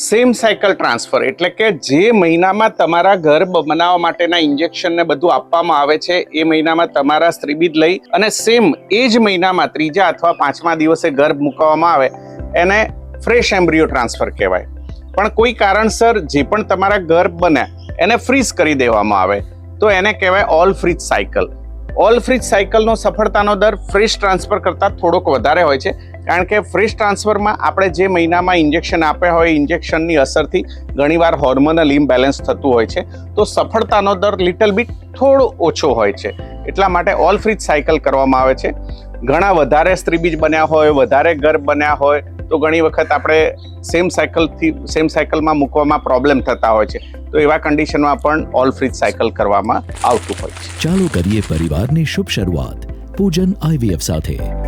Same cycle transfer એટલે કે જે મહિનામાં તમારા ઘર બનાવવા માટેના ઇન્જેક્શન ને બધું આપવામાં આવે છે, એ મહિનામાં તમારા સ્ત્રીબીજ લઈ અને સેમ એ જ મહિનામાં ત્રીજા અથવા પાંચમા દિવસે ગર્ભ મૂકવામાં આવે, એને ફ્રેશ એમ્બ્રિયો ટ્રાન્સફર કહેવાય. પણ કોઈ કારણસર જે પણ તમારા ગર્ભ બને, એને ફ્રીઝ કરી દેવામાં આવે. તો એને કહેવાય all freeze cycle all freeze સાયકલનો સફળતાનો દર ફ્રીજ ટ્રાન્સફર કરતાં થોડોક વધારે હોય છે. કારણ કે ફ્રીજ ટ્રાન્સફરમાં આપણે જે મહિનામાં ઇન્જેક્શન આપ્યા હોય, ઇન્જેક્શનની અસરથી ઘણીવાર હોર્મોનલ ઇમ્બેલેન્સ થતું હોય છે. તો સફળતાનો દર લિટલ બીટ થોડો ઓછો હોય છે. એટલા માટે ઓલ ફ્રીજ સાયકલ કરવામાં આવે છે. ઘણા વધારે સ્ત્રીબીજ બન્યા હોય, વધારે ગર્ભ બન્યા હોય તો ઘણી વખત આપણે સેમ સાયકલથી સેમ સાયકલમાં મૂકવામાં પ્રોબ્લેમ થતા હોય છે. તો એવા કન્ડિશનમાં પણ ઓલ ફ્રીજ સાયકલ કરવામાં આવતું હોય છે. ચાલો કરીએ પરિવારની શુભ શરૂઆત. પૂજન આઈવીએફ સાથે.